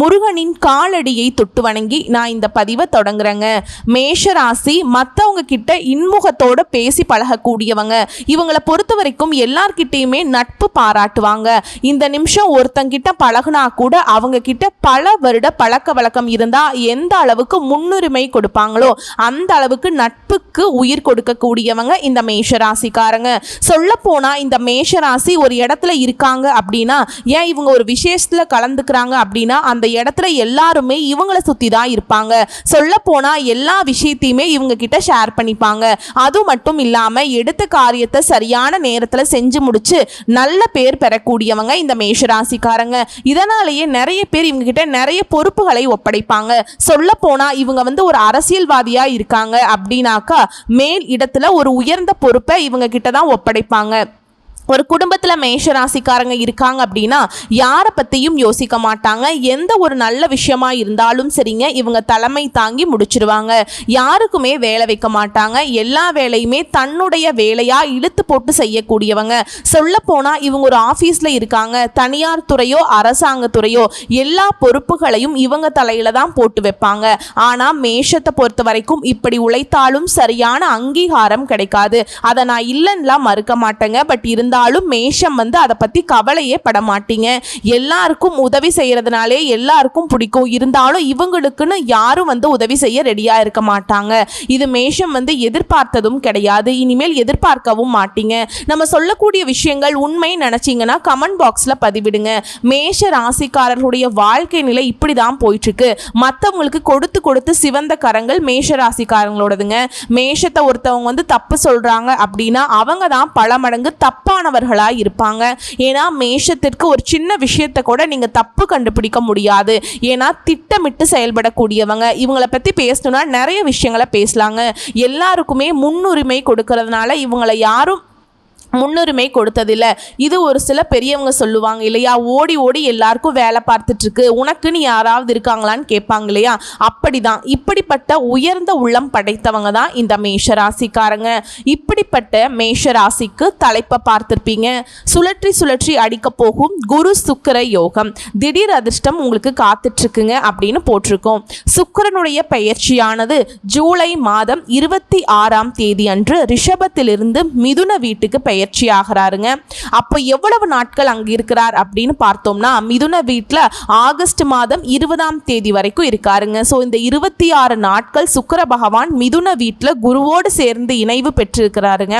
முருகனின் காலடியை தொட்டு வணங்கி நான் இந்த பதிவை தொடங்குறேங்க. மேஷ ராசி மற்றவங்க கிட்ட இன்முகத்தோட பேசி பழகக்கூடியவங்க. இவங்களை பொறுத்த வரைக்கும் எல்லார்கிட்டேயுமே நட்பு பாராட்டுவாங்க. இந்த நிமிஷம் ஒருத்தங்கிட்ட பழகுனா கூட அவங்க கிட்ட பல வருட பழக்க வழக்கம் இருந்தா எந்த அளவுக்கு முன்னுரிமை கொடுப்பாங்களோ அந்த அளவுக்கு நட்புக்கு உயிர் கொடுக்கக்கூடியவங்க இந்த மேஷ ராசிக்காரங்க சொல்ல போனா இந்த மேஷ ராசி ஒரு இடத்துல இருக்காங்க அப்படின்னா ஏன் இவங்க ஒரு விசேஷத்துல கலந்துக்கிறாங்க அப்படின்னா அந்த இடத்துல எல்லாருமே இவங்களை சுற்றி தான் இருப்பாங்க. சொல்ல போனால் எல்லா விஷயத்தையுமே இவங்க கிட்ட ஷேர் பண்ணிப்பாங்க. அது மட்டும் இல்லாமல் எடுத்த காரியத்தை சரியான நேரத்தில் செஞ்சு முடிச்சு நல்ல பேர் பெறக்கூடியவங்க இந்த மேஷராசிக்காரங்க. இதனாலேயே நிறைய பேர் இவங்க கிட்ட நிறைய பொறுப்புகளை ஒப்படைப்பாங்க. சொல்ல போனால் இவங்க வந்து ஒரு அரசியல்வாதியாக இருக்காங்க அப்படின்னாக்கா மேல் இடத்துல ஒரு உயர்ந்த பொறுப்பை இவங்க கிட்ட தான் ஒப்படைப்பாங்க. ஒரு குடும்பத்தில் மேஷ ராசிக்காரங்க இருக்காங்க அப்படின்னா யாரை பற்றியும் யோசிக்க மாட்டாங்க. எந்த ஒரு நல்ல விஷயமா இருந்தாலும் சரிங்க இவங்க தலைமை தாங்கி முடிச்சிருவாங்க. யாருக்குமே வேலை வைக்க மாட்டாங்க. எல்லா வேலையுமே தன்னுடைய வேலையாக இழுத்து போட்டு செய்யக்கூடியவங்க. சொல்லப்போனால் இவங்க ஒரு ஆஃபீஸில் இருக்காங்க. தனியார் துறையோ அரசாங்கத்துறையோ எல்லா பொறுப்புகளையும் இவங்க தலையில் தான் போட்டு வைப்பாங்க. ஆனால் மேஷத்தை பொறுத்த வரைக்கும் இப்படி உழைத்தாலும் சரியான அங்கீகாரம் கிடைக்காது. அதை நான் இல்லைன்னா மறுக்க மாட்டேங்க. பட் இருந்தால் இருந்தாலும் மேஷம் வந்து அதை பற்றி கவலையே பட மாட்டீங்க எல்லாருக்கும் உதவி செய்கிறதுனாலே எல்லாருக்கும் பிடிக்கும். இருந்தாலும் இவங்களுக்குன்னு யாரும் வந்து உதவி செய்ய ரெடியாக இருக்க மாட்டாங்க. இது மேஷம் வந்து எதிர்பார்த்ததும் கிடையாது. இனிமேல் எதிர்பார்க்கவும் மாட்டீங்க. நம்ம சொல்லக்கூடிய விஷயங்கள் உண்மை நினச்சிங்கன்னா கமெண்ட் பாக்ஸில் பதிவிடுங்க. மேஷ ராசிக்காரர்களுடைய வாழ்க்கை நிலை இப்படி தான் போயிட்டுருக்கு. மற்றவங்களுக்கு கொடுத்து கொடுத்து சிவந்த கரங்கள் மேஷ ராசிக்காரங்களோடதுங்க. மேஷத்தை ஒருத்தவங்க வந்து தப்பு சொல்கிறாங்க அப்படின்னா அவங்க தான் பல மடங்கு தப்பானவர்களாக இருப்பாங்க. ஏன்னா மேஷத்திற்கு ஒரு சின்ன விஷயத்தை கூட நீங்கள் தப்பு கண்டுபிடிக்க முடியாது. ஏன்னா திட்டமிட்டு செயல்படக்கூடியவங்க. இவங்களை பற்றி பேசணும்னா நிறைய விஷயங்களை பேசலாங்க. எல்லாருக்குமே முன்னுரிமை கொடுக்கறதுனால இவங்களை யாரும் முன்னுரிமை கொடுத்ததில்ல. இது ஒரு சில பெரியவங்க சொல்லுவாங்க இல்லையா? ஓடி ஓடி எல்லாருக்கும் வேலை பார்த்துட்ருக்கு. உனக்குன்னு யாராவது இருக்காங்களான்னு கேட்பாங்க இல்லையா? அப்படிதான். இப்படிப்பட்ட உயர்ந்த உள்ளம் படைத்தவங்க தான் இந்த மேஷ ராசிக்காரங்க. இப்படிப்பட்ட மேஷ ராசிக்கு தலைப்பை பார்த்துருப்பீங்க. சுழற்றி சுழற்றி அடிக்க போகும் குரு சுக்கர யோகம். திடீர் அதிர்ஷ்டம் உங்களுக்கு காத்துட்ருக்குங்க அப்படின்னு போட்டிருக்கோம். சுக்கரனுடைய பயிற்சியானது ஜூலை மாதம் இருபத்தி ஆறாம் தேதி அன்று ரிஷபத்திலிருந்து மிதுன வீட்டுக்கு பெயர் பயிற்சி ஆகிறாருங்க அப்போ எவ்வளவு நாட்கள் அங்கே இருக்கிறார் அப்படின்னு பார்த்தோம்னா மிதுன வீட்டில் ஆகஸ்ட் மாதம் இருபதாம் தேதி வரைக்கும் இருக்காருங்க. ஸோ இந்த இருபத்தி ஆறு நாட்கள் சுக்கர பகவான் மிதுன வீட்டில் குருவோடு சேர்ந்து இணைவு பெற்றிருக்கிறாருங்க.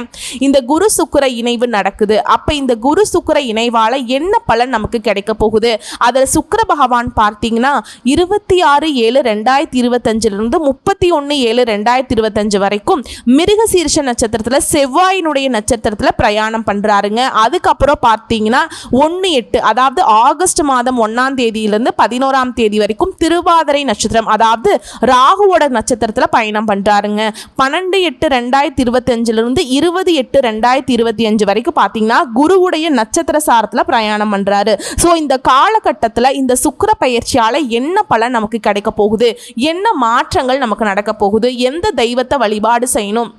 இந்த குரு சுக்கிர இணைவு நடக்குது. அப்போ இந்த குரு சுக்கர இணைவால் என்ன பலன் நமக்கு கிடைக்க போகுது? அதில் சுக்கர பகவான் பார்த்தீங்கன்னா இருபத்தி ஆறு ஏழு ரெண்டாயிரத்தி இருபத்தஞ்சிலிருந்து முப்பத்தி ஒன்று ஏழு ரெண்டாயிரத்தி இருபத்தஞ்சு வரைக்கும் மிருகசீர்ஷ நட்சத்திரத்தில் செவ்வாயினுடைய நட்சத்திரத்தில் பிரயாணம் பண்ணுறாருங்க அதுக்கப்புறம் பார்த்தீங்கன்னா ஒன்று எட்டு அதாவது ஆகஸ்ட் மாதம் ஒன்றாம் தேதியிலிருந்து பதினோராம் தேதி வரைக்கும் திருவாதிரை நட்சத்திரம் அதாவது ராகுவோட நட்சத்திரத்தில் பயணம் பண்ணுறாருங்க பன்னெண்டு எட்டு ரெண்டாயிரத்தி இருபத்தஞ்சிலிருந்து இருபது எட்டு ரெண்டாயிரத்தி இருபத்தி அஞ்சு வரைக்கும் பார்த்தீங்கன்னா குருவுடைய நட்சத்திர சாரத்தில் பிரயாணம் பண்ணுறாரு ஸோ இந்த காலகட்டத்தில் இந்த சுக்கிர பயிற்சியால் என்ன பலன் நமக்கு கிடைக்க போகுது? என்ன மாற்றங்கள் நமக்கு நடக்க போகுது? எந்த தெய்வத்தை வழிபாடு செய்யணும்?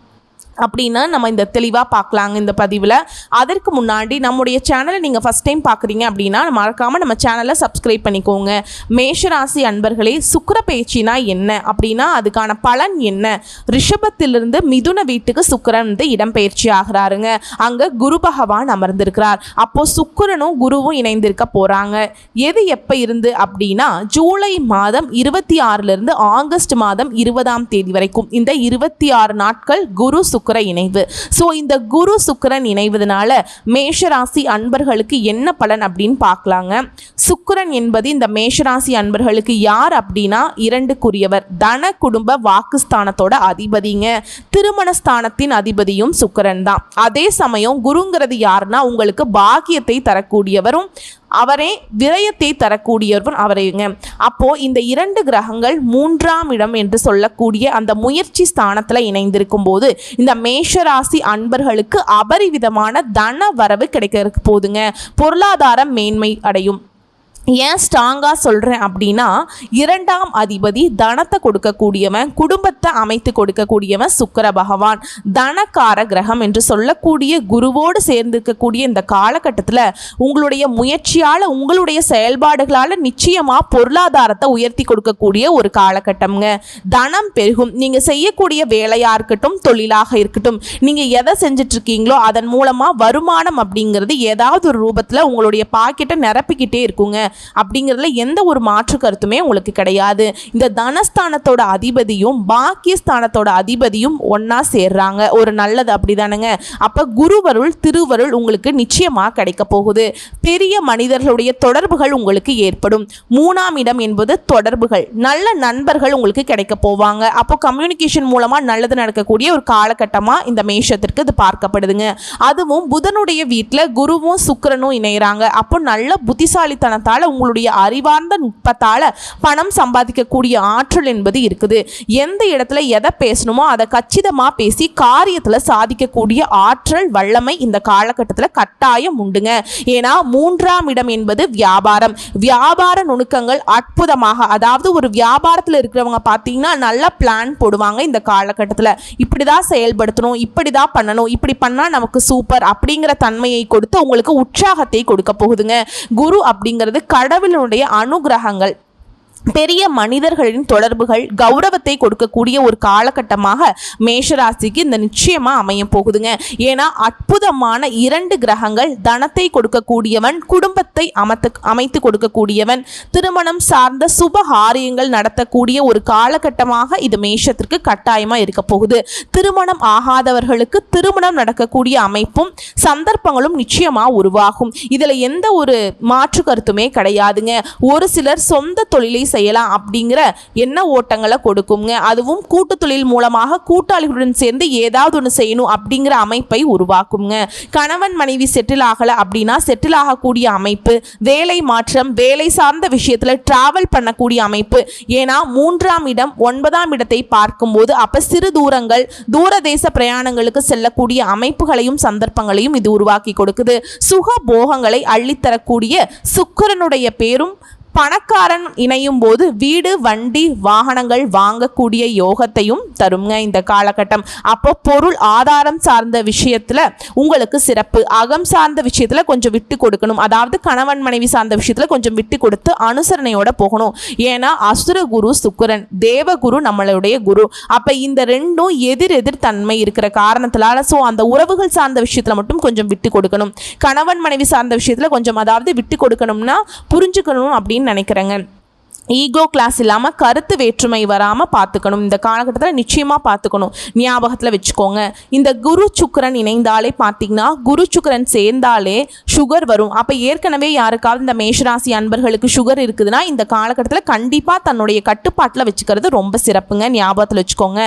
அப்படின்னா நம்ம இந்த தெளிவாக பார்க்கலாங்க இந்த பதிவில். அதற்கு முன்னாடி நம்முடைய சேனலை நீங்கள் ஃபஸ்ட் டைம் பார்க்குறீங்க அப்படின்னா மறக்காமல் நம்ம சேனலை சப்ஸ்கிரைப் பண்ணிக்கோங்க. மேஷராசி அன்பர்களே சுக்கர பயிற்சினா என்ன? அப்படின்னா அதுக்கான பலன் என்ன? ரிஷபத்திலிருந்து மிதுன வீட்டுக்கு சுக்கரன் வந்து இடம்பெயர்ச்சி ஆகிறாருங்க. அங்கே குரு பகவான் அமர்ந்திருக்கிறார். அப்போ சுக்கரனும் குருவும் இணைந்திருக்க போகிறாங்க எது எப்போ இருந்து அப்படின்னா ஜூலை மாதம் இருபத்தி ஆறுலேருந்து ஆகஸ்ட் மாதம் இருபதாம் தேதி வரைக்கும். இந்த இருபத்தி ஆறு நாட்கள் குரு சுக்கர இணைவு. ஸோ இந்த குரு சுக்கரன் இணைவதனால மேஷராசி அன்பர்களுக்கு என்ன பலன் அப்படின்னு பார்க்கலாங்க. சுக்கரன் என்பது இந்த மேஷராசி அன்பர்களுக்கு யார் அப்படின்னா இரண்டுக்குரியவர். தன குடும்ப வாக்குஸ்தானத்தோட அதிபதிங்க. திருமணஸ்தானத்தின் அதிபதியும் சுக்கரன் தான். அதே சமயம் குருங்கிறது யாருன்னா உங்களுக்கு பாக்கியத்தை தரக்கூடியவரும் அவரே விரயத்தை தரக்கூடியவர் அவரைங்க அப்போ இந்த இரண்டு கிரகங்கள் மூன்றாம் இடம் என்று சொல்லக்கூடிய அந்த முயற்சி ஸ்தானத்தில் இணைந்திருக்கும் போது இந்த மேஷராசி அன்பர்களுக்கு அபரிவிதமான தன வரவு கிடைக்க போதுங்க. பொருளாதாரம் மேன்மை அடையும். ஏன் ஸ்ட்ராங்காக சொல்கிறேன் அப்படின்னா இரண்டாம் அதிபதி தனத்தை கொடுக்கக்கூடியவன் குடும்பத்தை அமைத்து கொடுக்கக்கூடியவன் சுக்கர பகவான். தனக்கார கிரகம் என்று சொல்லக்கூடிய குருவோடு சேர்ந்திருக்கக்கூடிய இந்த காலகட்டத்தில் உங்களுடைய முயற்சியால் உங்களுடைய செயல்பாடுகளால் நிச்சயமாக பொருளாதாரத்தை உயர்த்தி கொடுக்கக்கூடிய ஒரு காலகட்டம்ங்க. தனம் பெருகும். நீங்கள் செய்யக்கூடிய வேலையாக இருக்கட்டும் தொழிலாக இருக்கட்டும் நீங்கள் எதை செஞ்சிட்ருக்கீங்களோ அதன் மூலமாக வருமானம் அப்படிங்கிறது ஏதாவது ஒரு ரூபத்தில் உங்களுடைய பாக்கெட்டை நிரப்பிக்கிட்டே இருக்குங்க. அப்படிங்கிறதுல எந்த ஒரு மாற்று கருத்துமே உங்களுக்கு கிடையாது. இந்த தனஸ்தானத்தோட அதிபதியும் பாக்கியஸ்தானத்தோட அதிபதியும் ஒன்றா சேர்றாங்க. ஒரு நல்லது அப்படிதானங்க. அப்போ குருவருள் திருவருள் உங்களுக்கு நிச்சயமாக கிடைக்க போகுது. பெரிய மனிதர்களுடைய தொடர்புகள் உங்களுக்கு ஏற்படும். மூணாம் இடம் என்பது தொடர்புகள். நல்ல நண்பர்கள் உங்களுக்கு கிடைக்க போவாங்க. அப்போ கம்யூனிகேஷன் மூலமாக நல்லது நடக்கக்கூடிய ஒரு காலகட்டமாக இந்த மேஷத்திற்கு இது பார்க்கப்படுதுங்க. அதுவும் புதனுடைய வீட்டில் குருவும் சுக்கிரனும் இணைகிறாங்க அப்போ நல்ல புத்திசாலித்தனத்தால் உங்களுடைய அறிவார்ந்த நுட்பத்தால் பணம் சம்பாதிக்கக்கூடிய ஆற்றல் என்பது இருக்குது. எந்த இடத்துல எதை பேசணுமோ அதை கச்சிதமாக பேசி காரியத்தில் சாதிக்கக்கூடிய ஆற்றல் வல்லமை இந்த காலகட்டத்தில் கட்டாயம் உண்டுங்க. ஏன்னா மூன்றாம் இடம் என்பது வியாபாரம். வியாபார நுணுக்கங்கள் அற்புதமாக அதாவது ஒரு வியாபாரத்தில் இருக்கிறவங்க பார்த்தீங்கன்னா நல்ல பிளான் போடுவாங்க இந்த காலகட்டத்தில். இப்படி தான் செயல்படுத்தணும் இப்படி தான் பண்ணணும் இப்படி பண்ணால் நமக்கு சூப்பர் அப்படிங்கிற தன்மையை கொடுத்து உங்களுக்கு உற்சாகத்தை கொடுக்க போகுதுங்க. குரு அப்படிங்கிறது கடவுளுடைய அனுகிரகங்கள். பெரிய மனிதர்களின் தொடர்புகள் கௌரவத்தை கொடுக்கக்கூடிய ஒரு காலகட்டமாக மேஷராசிக்கு இந்த நிச்சயமாக அமைய போகுதுங்க. ஏன்னா அற்புதமான இரண்டு கிரகங்கள் தனத்தை கொடுக்கக்கூடியவன் குடும்பத்தை அமைத்து அமைத்து கொடுக்கக்கூடியவன். திருமணம் சார்ந்த சுப காரியங்கள் நடத்தக்கூடிய ஒரு காலகட்டமாக இது மேஷத்திற்கு கட்டாயமாக இருக்க போகுது. திருமணம் ஆகாதவர்களுக்கு திருமணம் நடக்கக்கூடிய அமைப்பும் சந்தர்ப்பங்களும் நிச்சயமாக உருவாகும். இதில் எந்த ஒரு மாற்று கருத்துமே கிடையாதுங்க. ஒரு சிலர் சொந்த தொழிலை செய்யலாம் அப்படிங்கிற எண்ண ஓட்டங்களை கொடுக்குங்க. அதுவும் கூட்டு தொழில் மூலமாக கூட்டாளிகளுடன் சேர்ந்து ஏதாவது ஒன்று செய்யணும் அப்படிங்கிற அமைப்பை உருவாக்குங்க. கணவன் மனைவி செட்டில் ஆகலை அப்படின்னா செட்டில் ஆகக்கூடிய அமைப்பு வேலை மாற்றம் வேலை சார்ந்த விஷயத்தில் டிராவல் பண்ணக்கூடிய அமைப்பு. ஏன்னா மூன்றாம் இடம் ஒன்பதாம் இடத்தை பார்க்கும்போது அப்போ சிறு தூரங்கள் தூரதேச பிரயாணங்களுக்கு செல்லக்கூடிய அமைப்புகளையும் சந்தர்ப்பங்களையும் இது உருவாக்கி கொடுக்குது. சுக போகங்களை அள்ளித்தரக்கூடிய சுக்கிரனுடைய பேரும் பணக்காரன் இணையும் போது வீடு வண்டி வாகனங்கள் வாங்கக்கூடிய யோகத்தையும் தருங்க இந்த காலகட்டம். அப்போ பொருள் ஆதாரம் சார்ந்த விஷயத்துல உங்களுக்கு சிறப்பு. அகம் சார்ந்த விஷயத்துல கொஞ்சம் விட்டு கொடுக்கணும். அதாவது கணவன் மனைவி சார்ந்த விஷயத்துல கொஞ்சம் விட்டு கொடுத்து அனுசரணையோட போகணும். ஏன்னா அசுர குரு சுக்கரன் தேவகுரு நம்மளுடைய குரு. அப்ப இந்த ரெண்டும் எதிர் எதிர் தன்மை இருக்கிற காரணத்தினால ஸோ அந்த உறவுகள் சார்ந்த விஷயத்துல மட்டும் கொஞ்சம் விட்டு கொடுக்கணும். கணவன் மனைவி சார்ந்த விஷயத்துல கொஞ்சம் அதாவது விட்டு கொடுக்கணும்னா புரிஞ்சுக்கணும் அப்படின்னு நினைக்கிறேங்க. ஈகோ கிளாஸ் இல்லாமல் கருத்து வேற்றுமை வராமல் பார்த்துக்கணும். இந்த காலகட்டத்தில் நிச்சயமாக பார்த்துக்கணும். ஞாபகத்தில் வச்சுக்கோங்க. இந்த குரு சுக்கரன் இணைந்தாலே பார்த்தீங்கன்னா குரு சுக்கரன் சேர்ந்தாலே சுகர் வரும். அப்போ ஏற்கனவே யாருக்காவது இந்த மேஷராசி அன்பர்களுக்கு சுகர் இருக்குதுன்னா இந்த காலகட்டத்தில் கண்டிப்பாக தன்னுடைய கட்டுப்பாட்டில் வச்சுக்கிறது ரொம்ப சிறப்புங்க. ஞாபகத்தில் வச்சுக்கோங்க.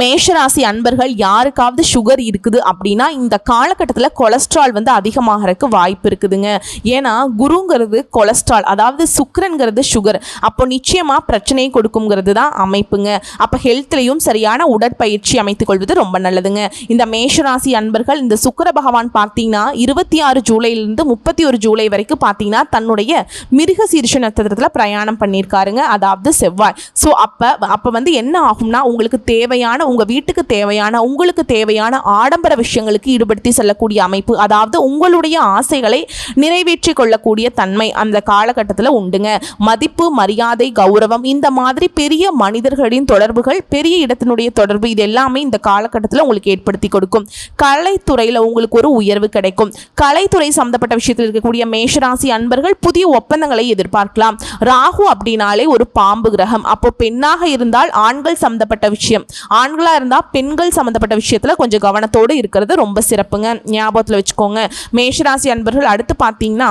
மேஷராசி அன்பர்கள் யாருக்காவது சுகர் இருக்குது அப்படின்னா இந்த காலகட்டத்தில் கொலஸ்ட்ரால் வந்து அதிகமாகறதுக்கு வாய்ப்பு இருக்குதுங்க. ஏன்னா குருங்கிறது கொலஸ்ட்ரால் அதாவது சுக்கரன்கிறது சுகர் அப்போ நிச்சயமாக பிரச்சனையை கொடுக்குங்கிறது தான் அமைப்புங்க. அப்போ ஹெல்த்லேயும் சரியான உடற்பயிற்சி அமைத்துக் கொள்வது ரொம்ப நல்லதுங்க. இந்த மேஷராசி அன்பர்கள் இந்த சுக்கர பகவான் பார்த்தீங்கன்னா இருபத்தி ஆறு ஜூலையிலிருந்து முப்பத்தி ஒரு ஜூலை வரைக்கும் பார்த்தீங்கன்னா தன்னுடைய மிருக சீர்ஷ நட்சத்திரத்தில் பிரயாணம் பண்ணியிருக்காருங்க. அதாவது செவ்வாய். ஸோ அப்போ அப்போ வந்து என்ன ஆகும்னா உங்களுக்கு தேவையான உங்கள் வீட்டுக்கு தேவையான உங்களுக்கு தேவையான ஆடம்பர விஷயங்களுக்கு ஈடுபடுத்தி செல்லக்கூடிய அமைப்பு அதாவது உங்களுடைய ஆசைகளை நிறைவேற்றி கொள்ளக்கூடிய தன்மை அந்த காலகட்டத்தில் உண்டுங்க. மதிப்பு மரியாதை கௌரவம் இந்த மாதிரி பெரிய மனிதர்களின் தொடர்புகள் பெரிய இடத்தினுடைய தொடர்பு இது எல்லாமே இந்த காலகட்டத்தில் உங்களுக்கு ஏற்படுத்தி கொடுக்கும். கலைத்துறையில் உங்களுக்கு ஒரு உயர்வு கிடைக்கும். கலைத்துறை சம்பந்தப்பட்ட விஷயத்தில் இருக்கக்கூடிய மேஷராசி அன்பர்கள் புதிய ஒப்பந்தங்களை எதிர்பார்க்கலாம். ராகு அப்படின்னாலே ஒரு பாம்பு கிரகம். அப்போ பெண்ணாக இருந்தால் ஆண்கள் சம்பந்தப்பட்ட விஷயம். ஆண்களாக இருந்தால் பெண்கள் சம்பந்தப்பட்ட விஷயத்தில் கொஞ்சம் கவனத்தோடு இருக்கிறது ரொம்ப சிறப்புங்க. ஞாபகத்தில் வச்சுக்கோங்க. மேஷராசி அன்பர்கள் அடுத்து பார்த்தீங்கன்னா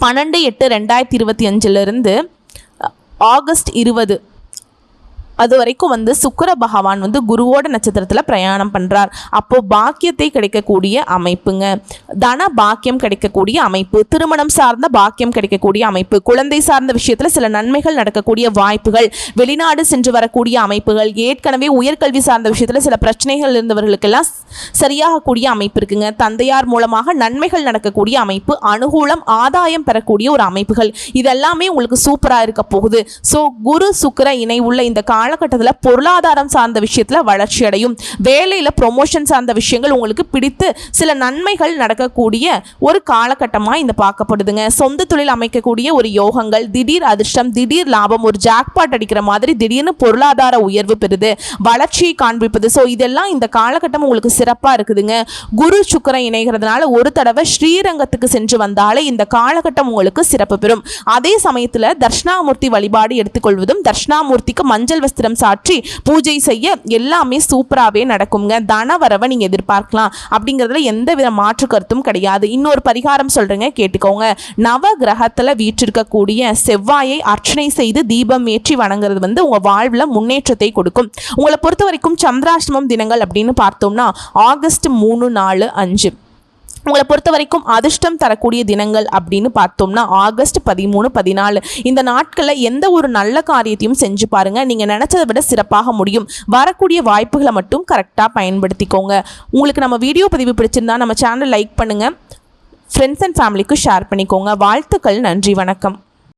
பன்னெண்டு எட்டு ரெண்டாயிரத்தி இருபத்தி அஞ்சிலிருந்து ஆகஸ்ட் இருபது. அது வரைக்கும் வந்து சுக்கிர பகவான் வந்து குருவோட நட்சத்திரத்தில் பிரயாணம் பண்ணுறார் அப்போது பாக்கியத்தை கிடைக்கக்கூடிய அமைப்புங்க. தன பாக்கியம் கிடைக்கக்கூடிய அமைப்பு திருமணம் சார்ந்த பாக்கியம் கிடைக்கக்கூடிய அமைப்பு குழந்தை சார்ந்த விஷயத்தில் சில நன்மைகள் நடக்கக்கூடிய வாய்ப்புகள் வெளிநாடு சென்று வரக்கூடிய அமைப்புகள் ஏற்கனவே உயர்கல்வி சார்ந்த விஷயத்தில் சில பிரச்சனைகள் இருந்தவர்களுக்கெல்லாம் சரியாகக்கூடிய அமைப்பு இருக்குங்க. தந்தையார் மூலமாக நன்மைகள் நடக்கக்கூடிய அமைப்பு அனுகூலம் ஆதாயம் பெறக்கூடிய ஒரு அமைப்புகள். இதெல்லாமே உங்களுக்கு சூப்பராக இருக்க போகுது. ஸோ குரு சுக்கிர இணை உள்ள இந்த காலகட்டத்தில் பொருளாதாரம் சார்ந்த விஷயத்தில் வளர்ச்சி அடையும். வேலையில் ப்ரொமோஷன் சார்ந்த விஷயங்கள் உங்களுக்கு பிடித்து சில நன்மைகள் நடக்கக்கூடிய ஒரு காலகட்டமாக இந்த பார்க்கப்படுதுங்க. சொந்த தொழில் அமைக்கக்கூடிய ஒரு யோகங்கள் திடீர் அதிர்ஷ்டம் திடீர் லாபம் ஒரு ஜாக்பாட் அடிக்கிற மாதிரி திடீர்னு பொருளாதார உயர்வு பெறுது. வளர்ச்சியை காண்பிப்பது. ஸோ இதெல்லாம் இந்த காலகட்டம் உங்களுக்கு சிறப்பாக இருக்குதுங்க. குரு சுக்கரன் இணைகிறதுனால ஒரு தடவை ஸ்ரீரங்கத்துக்கு சென்று வந்தாலே இந்த காலகட்டம் உங்களுக்கு சிறப்பு பெறும். அதே சமயத்தில் தர்ஷனாமூர்த்தி வழிபாடு எடுத்துக்கொள்வதும் தர்ஷனாமூர்த்திக்கு மஞ்சள் வஸ்திரம் சாற்றி பூஜை செய்ய எல்லாமே சூப்பராகவே நடக்குங்க தனவரவை நீங்கள் எதிர்பார்க்கலாம். அப்படிங்கிறதுல எந்த வித மாற்று கருத்தும் கிடையாது. இன்னொரு பரிகாரம் சொல்கிறேங்க கேட்டுக்கோங்க. நவ கிரகத்தில் வீற்றிருக்கக்கூடிய செவ்வாயை அர்ச்சனை செய்து தீபம் ஏற்றி வணங்குறது வந்து உங்கள் வாழ்வில் முன்னேற்றத்தை கொடுக்கும். உங்களை பொறுத்த வரைக்கும் சந்திராஷ்டமம் தினங்கள் அப்படின்னு பார்த்தோம்னா ஆகஸ்ட் மூணு நாலு அஞ்சு. உங்களை பொறுத்த வரைக்கும் அதிர்ஷ்டம் தரக்கூடிய தினங்கள் அப்படின்னு பார்த்தோம்னா ஆகஸ்ட் பதிமூணு பதினாலு. இந்த நாட்களில் எந்த ஒரு நல்ல காரியத்தையும் செஞ்சு பாருங்க. நீங்கள் நினச்சதை விட சிறப்பாக முடியும். வரக்கூடிய வாய்ப்புகளை மட்டும் கரெக்டாக பயன்படுத்திக்கோங்க. உங்களுக்கு நம்ம வீடியோ பதிவு பிடிச்சிருந்தா நம்ம சேனல் லைக் பண்ணுங்கள் ஃப்ரெண்ட்ஸ் அண்ட் ஃபேமிலிக்கு ஷேர் பண்ணிக்கோங்க. வாழ்த்துக்கள். நன்றி. வணக்கம்.